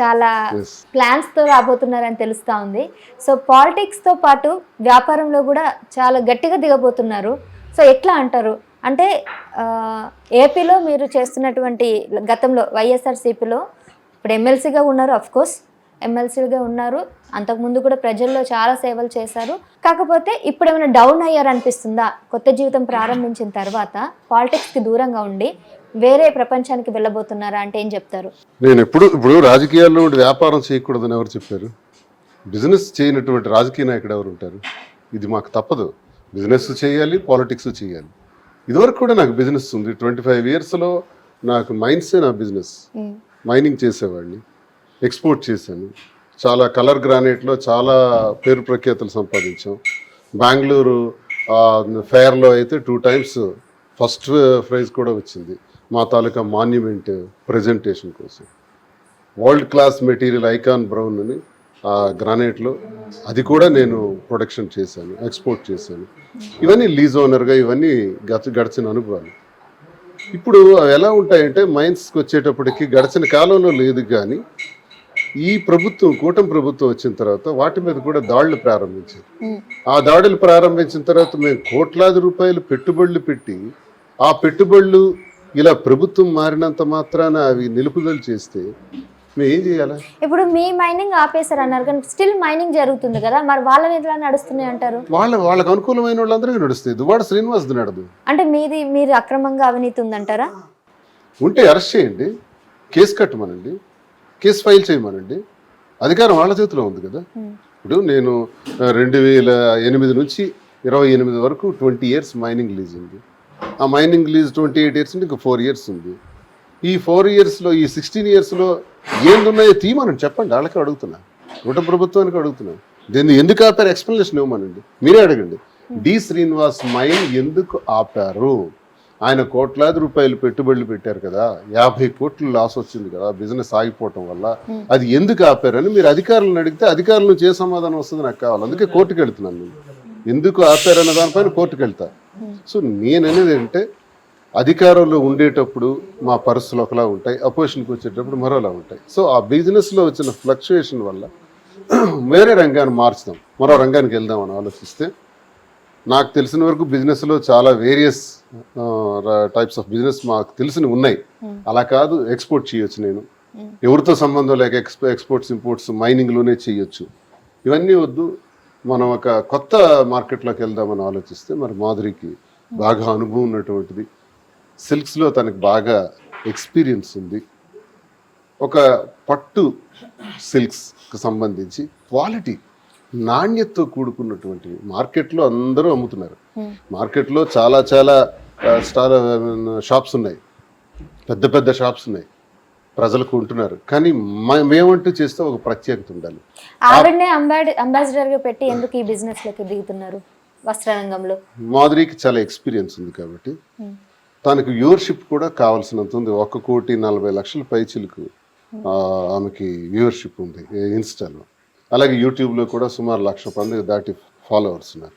చాలా. ప్లాన్స్తో రాబోతున్నారని తెలుస్తా ఉంది. సో పాలిటిక్స్తో పాటు వ్యాపారంలో కూడా చాలా గట్టిగా దిగబోతున్నారు. సో ఎట్లా అంటారు? అంటే ఏపీలో మీరు చేస్తున్నటువంటి గతంలో వైఎస్ఆర్సీపీలో ఇప్పుడు ఎమ్మెల్సీగా ఉన్నారు అఫ్ కోర్స్ ఎమ్మెల్సీగా ఉన్నారు. అంతకుముందు కూడా ప్రజల్లో చాలా సేవలు చేశారు. కాకపోతే ఇప్పుడు ఏమైనా డౌన్ అయ్యారు అనిపిస్తుందా కొత్త జీవితం ప్రారంభించిన తర్వాత పాలిటిక్స్కి దూరంగా ఉండి వేరే ప్రపంచానికి వెళ్ళబోతున్నారా అంటే ఏం చెప్తారు? నేను ఎప్పుడు ఇప్పుడు రాజకీయాల్లో వ్యాపారం చేయకూడదని ఎవరు చెప్పారు? బిజినెస్ చేయనటువంటి రాజకీయ నాయకుడు ఎవరు ఉంటారు? ఇది మాకు తప్పదు. బిజినెస్ చేయాలి పాలిటిక్స్ చేయాలి. ఇదివరకు కూడా నాకు బిజినెస్ ఉంది. ట్వంటీ ఫైవ్ ఇయర్స్లో నాకు మైన్సే నా బిజినెస్. మైనింగ్ చేసేవాడిని. ఎక్స్పోర్ట్ చేశాను. చాలా కలర్ గ్రానైట్లో చాలా పేరు ప్రఖ్యాతులు సంపాదించాం. బెంగళూరు ఫేర్లో అయితే టూ టైమ్స్ ఫస్ట్ ప్రైజ్ కూడా వచ్చింది. మా తాలూకా మాన్యుమెంట్ ప్రజెంటేషన్ కోసం. World class material icon brown అని ఆ గ్రానైట్లో. అది కూడా నేను ప్రొడక్షన్ చేశాను ఎక్స్పోర్ట్ చేశాను. ఇవన్నీ లీజ్ ఓనర్గా ఇవన్నీ గచ గడిచిన అనుభవాలు. ఇప్పుడు అవి ఎలా ఉంటాయంటే మైన్స్కి వచ్చేటప్పటికి గడిచిన కాలంలో లేదు కానీ ఈ ప్రభుత్వం కూటమి ప్రభుత్వం వచ్చిన తర్వాత వాటి మీద కూడా దాడులు ప్రారంభించారు ఆ దాడులు ప్రారంభించిన తర్వాత మేము కోట్లాది రూపాయలు పెట్టుబడులు పెట్టి ఆ పెట్టుబడులు ఇలా ప్రభుత్వం మారినంత మాత్రాన అవి నిలుపుదల చేస్తే మేము ఏం చేయాలా? ఇప్పుడు మీ మైనింగ్ ఆపేశారు అన్నారు కానీ స్టిల్ మైనింగ్ జరుగుతుంది కదా. మరి వాళ్ళ మీద నడుస్తున్నాయి అంటారు? వాళ్ళ వాళ్ళకు అనుకూలమైన వాళ్ళందరికీ నడుస్తాయి దువాడ శ్రీనివాస్ది నడదు. అంటే మీది మీరు అక్రమంగా అవినీతి ఉందంటారా? ఉంటే అరెస్ట్ చేయండి. కేసు కట్టమనండి. కేసు ఫైల్ చేయమనండి. అధికారం వాళ్ళ చేతిలో ఉంది కదా. ఇప్పుడు నేను రెండు వేల ఎనిమిది నుంచి ఇరవై ఎనిమిది వరకు ట్వంటీ ఇయర్స్ మైనింగ్ లీజ్ ఉంది. ఆ mining lease twenty eight years ఉంది ఇంకా ఫోర్ ఇయర్స్ ఉంది. ఈ ఫోర్ ఇయర్స్లో ఈ సిక్స్టీన్ ఇయర్స్లో ఏందున్నాయో తీయమని చెప్పండి. వాళ్ళకి అడుగుతున్నా. కుట ప్రభుత్వానికి అడుగుతున్నా. దీన్ని ఎందుకు ఆపారు? ఎక్స్ప్లెనేషన్ ఇవ్వమనండి. మీరే అడగండి. డి శ్రీనివాస్ మైన్ ఎందుకు ఆపారు? ఆయన కోట్లాది రూపాయలు పెట్టుబడులు పెట్టారు కదా యాభై కోట్లు లాస్ వచ్చింది కదా బిజినెస్ ఆగిపోవటం వల్ల అది ఎందుకు ఆపారని మీరు అధికారులను అడిగితే అధికారుల నుంచి ఏ సమాధానం వస్తుంది నాకు కావాలి. అందుకే కోర్టుకు వెళ్తున్నాను నేను. ఎందుకు ఆపారన్న దానిపైన కోర్టుకు వెళ్తా. సో నేననేది ఏంటంటే అధికారంలో ఉండేటప్పుడు మా పరిస్థితులు ఒకలా ఉంటాయి అపోజిషన్కి వచ్చేటప్పుడు మరోలా ఉంటాయి. సో ఆ బిజినెస్లో వచ్చిన ఫ్లక్చుయేషన్ వల్ల వేరే రంగాన్ని మార్చుదాం మరో రంగానికి వెళ్దామని ఆలోచిస్తే నాకు తెలిసిన వరకు బిజినెస్లో చాలా వేరియస్ టైప్స్ ఆఫ్ బిజినెస్ మాకు తెలిసిన ఉన్నాయి. అలా కాదు ఎక్స్పోర్ట్ చేయొచ్చు నేను. ఎవరితో సంబంధం లేక ఎక్స్పో ఎక్స్పోర్ట్స్ ఇంపోర్ట్స్ మైనింగ్లోనే చేయొచ్చు. ఇవన్నీ వద్దు. మనం ఒక కొత్త మార్కెట్లోకి వెళ్దామని ఆలోచిస్తే మరి మాధురికి బాగా అనుభవం ఉన్నటువంటిది. సిల్క్స్లో తనకి బాగా ఎక్స్పీరియన్స్ ఉంది. ఒక పట్టు సిల్క్స్కి సంబంధించి క్వాలిటీ నాణ్యతతో కూడుకున్నటువంటివి మార్కెట్లో అందరూ అమ్ముతున్నారు. మార్కెట్లో చాలా చాలా ఆ, స్టార్ షాప్స్ ఉన్నాయి. పెద్ద పెద్ద షాప్స్ ఉన్నాయి. ప్రజలు కొంటున్నారు కానీ మేమంటూ చేస్తే ఒక ప్రత్యేకత ఉండాలి. ఆవిడనే అంబాసిడర్గా పెట్టి ఎందుకు ఈ బిజినెస్లోకి దిగుతున్నారు వస్త్ర రంగంలో మాధురికి చాలా ఎక్స్పీరియన్స్ ఉంది కాబట్టి. తనకు వ్యూవర్షిప్ కూడా కావాల్సినంత ఉంది. ఒక కోటి నలభై లక్షల పైచిలకు ఆమెకి వ్యూవర్షిప్ ఉంది ఇన్స్టాలో. అలాగే యూట్యూబ్లో కూడా సుమారు లక్ష మంది దాటి ఫాలోవర్స్ ఉన్నారు.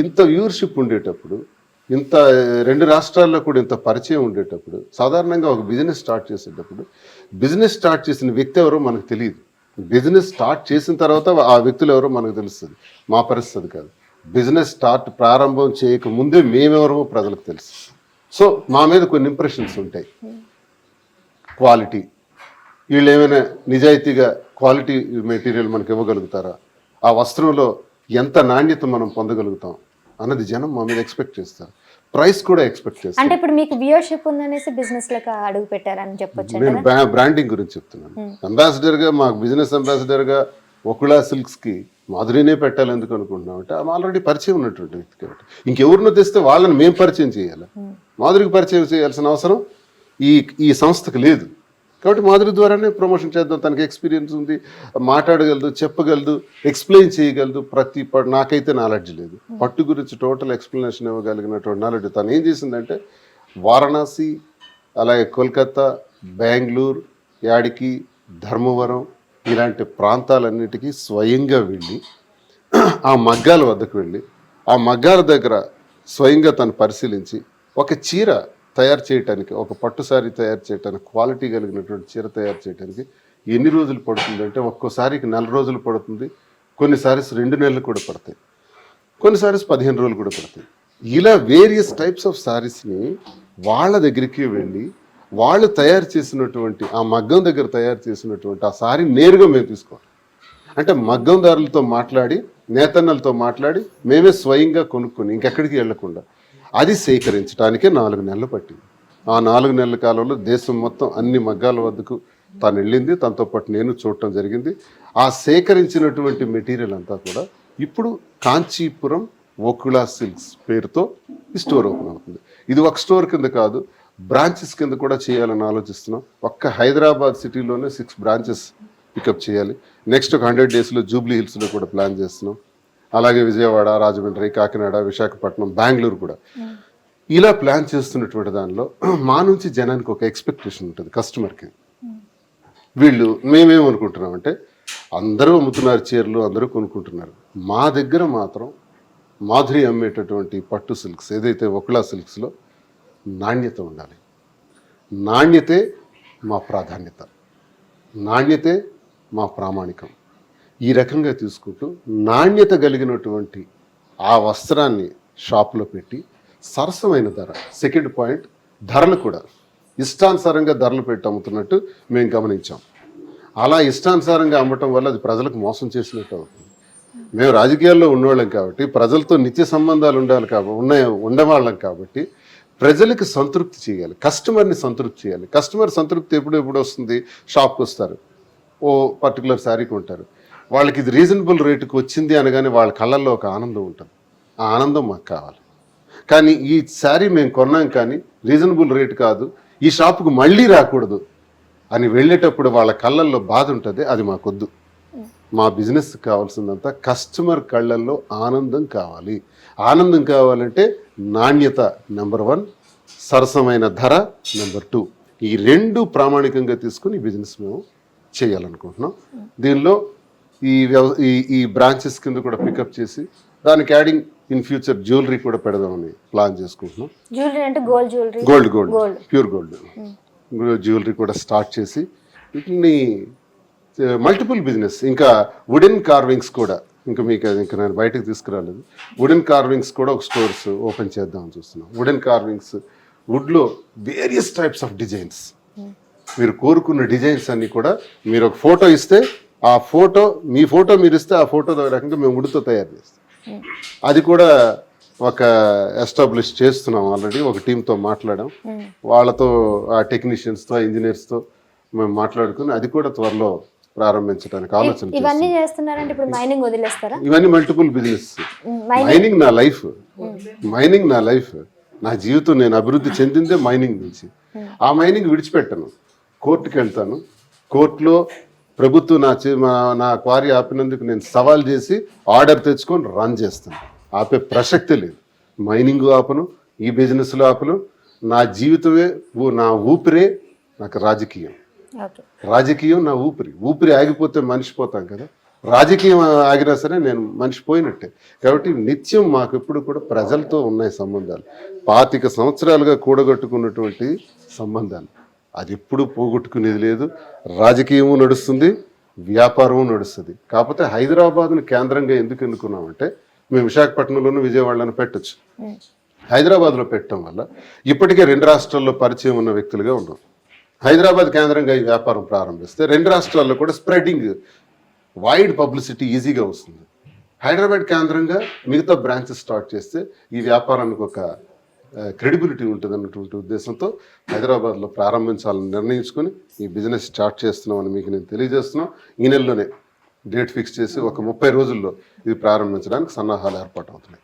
ఇంత వ్యూవర్షిప్ ఉండేటప్పుడు ఇంత రెండు రాష్ట్రాల్లో కూడా ఇంత పరిచయం ఉండేటప్పుడు సాధారణంగా ఒక బిజినెస్ స్టార్ట్ చేసేటప్పుడు బిజినెస్ స్టార్ట్ చేసిన వ్యక్తి ఎవరో మనకు తెలియదు. బిజినెస్ స్టార్ట్ చేసిన తర్వాత ఆ వ్యక్తులు ఎవరో మనకు తెలుస్తుంది. మా పరిస్థితి కాదు. బిజినెస్ స్టార్ట్ ప్రారంభం చేయక ముందే మేమెవరమో ప్రజలకు తెలుసు. సో మా మీద కొన్ని ఇంప్రెషన్స్ ఉంటాయి. క్వాలిటీ వీళ్ళు ఏమైనా నిజాయితీగా క్వాలిటీ మెటీరియల్ మనకి ఇవ్వగలుగుతారా? ఆ వస్త్రంలో ఎంత నాణ్యత మనం పొందగలుగుతాం అన్నది జనం మా మీద ఎక్స్పెక్ట్ చేస్తారు. ప్రైస్ కూడా ఎక్స్పెక్ట్ చేస్తారు. అంటే ఇప్పుడు మీకు వ్యూయర్షిప్ ఉందనేసి బిజినెస్లోకి అడుగు పెట్టారని చెప్పొచ్చు నేను బ్రా- బ్రాండింగ్ గురించి చెప్తున్నాను. అంబాసిడర్గా మాకు బిజినెస్ అంబాసిడర్గా ఒకలా సిల్క్స్కి మాధురినే పెట్టాలి ఎందుకు అనుకుంటున్నాం అంటే ఆమె ఆల్రెడీ పరిచయం ఉన్నటువంటి వ్యక్తి కాబట్టి. ఇంకెవరినో తెస్తే వాళ్ళని మేము పరిచయం చేయాలి. మాధురికి పరిచయం చేయాల్సిన అవసరం ఈ ఈ సంస్థకు లేదు. కాబట్టి మాధురి ద్వారానే ప్రమోషన్ చేద్దాం. తనకి ఎక్స్పీరియన్స్ ఉంది. మాట్లాడగలదు చెప్పగలదు ఎక్స్ప్లెయిన్ చేయగలదు. ప్రతి ప- నాకైతే నాలెడ్జ్ లేదు. పట్టు గురించి టోటల్ ఎక్స్ప్లెనేషన్ ఇవ్వగలిగినటువంటి నాలెడ్జ్ తను ఏం చేసిందంటే వారణాసి అలాగే కోల్కతా బెంగళూరు యాడికి ధర్మవరం ఇలాంటి ప్రాంతాలన్నిటికీ స్వయంగా వెళ్ళి ఆ మగ్గాల వద్దకు వెళ్ళి ఆ మగ్గాల దగ్గర స్వయంగా తను పరిశీలించి ఒక చీర తయారు చేయటానికి ఒక పట్టు సారీ తయారు చేయటానికి క్వాలిటీ కలిగినటువంటి చీర తయారు చేయడానికి ఎన్ని రోజులు పడుతుంది అంటే ఒక్కోసారికి నెల రోజులు పడుతుంది కొన్ని సారీస్ రెండు నెలలు కూడా పడతాయి కొన్ని సారీస్ పదిహేను రోజులు కూడా పడతాయి. ఇలా వేరియస్ టైప్స్ ఆఫ్ సారీస్ని వాళ్ళ దగ్గరికి వెళ్ళి వాళ్ళు తయారు చేసినటువంటి ఆ మగ్గం దగ్గర తయారు చేసినటువంటి ఆ సారీ నేరుగా మేము తీసుకోవాలి. అంటే మగ్గందారులతో మాట్లాడి నేతన్నలతో మాట్లాడి మేమే స్వయంగా కొనుక్కొని ఇంకెక్కడికి వెళ్ళకుండా అది సేకరించడానికే నాలుగు నెలలు పట్టింది. ఆ నాలుగు నెలల కాలంలో దేశం మొత్తం అన్ని మగ్గాల వద్దకు తను వెళ్ళింది. తనతో పాటు నేను చూడటం జరిగింది. ఆ సేకరించినటువంటి మెటీరియల్ అంతా కూడా ఇప్పుడు కాంచీపురం ఓకులా సిల్క్స్ పేరుతో ఈ స్టోర్ ఓపెన్ అవుతుంది. ఇది ఒక స్టోర్ కింద కాదు బ్రాంచెస్ కింద కూడా చేయాలని ఆలోచిస్తున్నాం. ఒక్క హైదరాబాద్ సిటీలోనే సిక్స్ బ్రాంచెస్ పికప్ చేయాలి. నెక్స్ట్ ఒక హండ్రెడ్ డేస్లో జూబ్లీ హిల్స్లో కూడా ప్లాన్ చేస్తున్నాం. అలాగే విజయవాడ రాజమండ్రి కాకినాడ విశాఖపట్నం బెంగళూరు కూడా. ఇలా ప్లాన్ చేస్తున్నటువంటి దానిలో మా నుంచి జనానికి ఒక ఎక్స్పెక్టేషన్ ఉంటుంది కస్టమర్కి వీళ్ళు మేమేమనుకుంటున్నామంటే అందరూ అమ్ముతున్నారు చీరలు అందరూ కొనుక్కుంటున్నారు. మా దగ్గర మాత్రం మాధురి అమ్మేటటువంటి పట్టు సిల్క్స్ ఏదైతే ఒకలా సిల్క్స్లో నాణ్యత ఉండాలి. నాణ్యతే మా ప్రాధాన్యత. నాణ్యతే మా ప్రామాణికం. ఈ రకంగా తీసుకుంటూ నాణ్యత కలిగినటువంటి ఆ వస్త్రాన్ని షాప్లో పెట్టి సరసమైన ధర సెకండ్ పాయింట్ ధరలు కూడా ఇష్టానుసారంగా ధరలు పెట్టి అమ్ముతున్నట్టు మేము గమనించాం. అలా ఇష్టానుసారంగా అమ్మటం వల్ల అది ప్రజలకు మోసం చేసినట్టు అవుతుంది. మేము రాజకీయాల్లో ఉన్నవాళ్ళం కాబట్టి ప్రజలతో నిత్య సంబంధాలు ఉండాలి కాబట్టి ఉన్న ఉండేవాళ్ళం కాబట్టి ప్రజలకు సంతృప్తి చేయాలి కస్టమర్ని సంతృప్తి చేయాలి. కస్టమర్ సంతృప్తి ఎప్పుడు ఎప్పుడు వస్తుంది? షాప్కి వస్తారు. ఓ పర్టికులర్ శారీ కొంటారు. వాళ్ళకి ఇది రీజనబుల్ రేటుకి వచ్చింది అనగానే వాళ్ళ కళ్ళల్లో ఒక ఆనందం ఉంటుంది. ఆ ఆనందం మాకు కావాలి. కానీ ఈ శారీ మేము కొన్నాం కానీ రీజనబుల్ రేట్ కాదు. ఈ షాపుకు మళ్ళీ రాకూడదు అని వెళ్ళేటప్పుడు వాళ్ళ కళ్ళల్లో బాధ ఉంటుంది అది మాకొద్దు. మా బిజినెస్ కావాల్సిందంతా కస్టమర్ కళ్ళల్లో ఆనందం కావాలి. ఆనందం కావాలంటే నాణ్యత నెంబర్ వన్ సరసమైన ధర నెంబర్ టూ ఈ రెండు ప్రామాణికంగా తీసుకుని బిజినెస్ మేము చేయాలనుకుంటున్నాం. దీనిలో ఈ వ్యవ ఈ ఈ బ్రాంచెస్ కింద కూడా పికప్ చేసి దానికి యాడింగ్ ఇన్ ఫ్యూచర్ జ్యువెలరీ కూడా పెడదామని ప్లాన్ చేసుకుంటున్నాం. జ్యువెలరీ అంటే gold jewellery gold gold. Pure gold jewellery కూడా స్టార్ట్ చేసి వీటిని మల్టిపుల్ బిజినెస్ ఇంకా వుడెన్ కార్వింగ్స్ కూడా. ఇంకా మీకు అది ఇంకా నేను బయటకు తీసుకురాలేదు. వుడెన్ కార్వింగ్స్ కూడా ఒక స్టోర్స్ ఓపెన్ చేద్దామని చూస్తున్నాం. వుడెన్ కార్వింగ్స్ వుడ్లో వేరియస్ టైప్స్ ఆఫ్ డిజైన్స్ మీరు కోరుకున్న డిజైన్స్ అన్ని కూడా మీరు ఒక ఫోటో ఇస్తే ఆ ఫోటో మీ ఫోటో మీరు ఇస్తే ఆ ఫోటో రకంగా మేము ఉడితో తయారు చేస్తాం. అది కూడా ఒక ఎస్టాబ్లిష్ చేస్తున్నాం ఆల్రెడీ ఒక టీంతో మాట్లాడాం. వాళ్ళతో ఆ టెక్నీషియన్స్తో ఇంజనీర్స్తో మేము మాట్లాడుకుని అది కూడా త్వరలో ప్రారంభించడానికి ఆలోచన. ఇవన్నీ చేస్తున్నారంటే ఇప్పుడు మైనింగ్ వదిలేస్తారా? ఇవన్నీ మల్టిపుల్ బిజినెస్. మైనింగ్. నా లైఫ్. మైనింగ్ నా లైఫ్. నా జీవితం నేను అభివృద్ధి చెందిందే మైనింగ్ నుంచి. ఆ మైనింగ్ విడిచిపెట్టను. కోర్టుకి వెళ్తాను కోర్టులో ప్రభుత్వం నా నా క్వారీ ఆపినందుకు నేను సవాల్ చేసి ఆర్డర్ తెచ్చుకొని రన్ చేస్తాను ఆపే ప్రసక్తే లేదు. మైనింగ్ ఆపను ఈ బిజినెస్లో ఆపను. నా జీవితమే నా ఊపిరే నాకు రాజకీయం. రాజకీయం నా ఊపిరి. ఊపిరి ఆగిపోతే మనిషి పోతాం కదా. రాజకీయం ఆగినా సరే నేను మనిషి పోయినట్టే. కాబట్టి నిత్యం మాకు ఎప్పుడు కూడా ప్రజలతో ఉన్నాయి సంబంధాలు. పాతిక సంవత్సరాలుగా కూడగట్టుకున్నటువంటి సంబంధాలు. అది ఎప్పుడు పోగొట్టుకునేది లేదు. రాజకీయము నడుస్తుంది వ్యాపారము నడుస్తుంది. కాకపోతే హైదరాబాద్ను కేంద్రంగా ఎందుకు ఎన్నుకున్నామంటే మేము విశాఖపట్నంలోనూ విజయవాడలోనూ పెట్టచ్చు. హైదరాబాద్లో పెట్టడం వల్ల ఇప్పటికే రెండు రాష్ట్రాల్లో పరిచయం ఉన్న వ్యక్తులుగా ఉన్నాం. హైదరాబాద్ కేంద్రంగా ఈ వ్యాపారం ప్రారంభిస్తే రెండు రాష్ట్రాల్లో కూడా స్ప్రెడింగ్ వైడ్ పబ్లిసిటీ ఈజీగా వస్తుంది. హైదరాబాద్ కేంద్రంగా మిగతా బ్రాంచెస్ స్టార్ట్ చేస్తే ఈ వ్యాపారానికి ఒక క్రెడిబిలిటీ ఉంటుంది అన్నటువంటి ఉద్దేశంతో హైదరాబాద్లో ప్రారంభించాలని నిర్ణయించుకొని ఈ బిజినెస్ స్టార్ట్ చేస్తున్నామని మీకు నేను తెలియజేస్తున్నాం. ఈ నెలలోనే డేట్ ఫిక్స్ చేసి ఒక ముప్పై రోజుల్లో ఇది ప్రారంభించడానికి సన్నాహాలు ఏర్పాటు అవుతున్నాయి.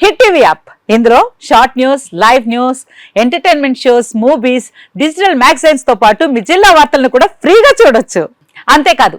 హిట్ టీవీ యాప్ ఇందులో short news live news entertainment shows movies digital మ్యాగజైన్స్తో పాటు మీ జిల్లా వార్తలను కూడా ఫ్రీగా చూడొచ్చు. అంతేకాదు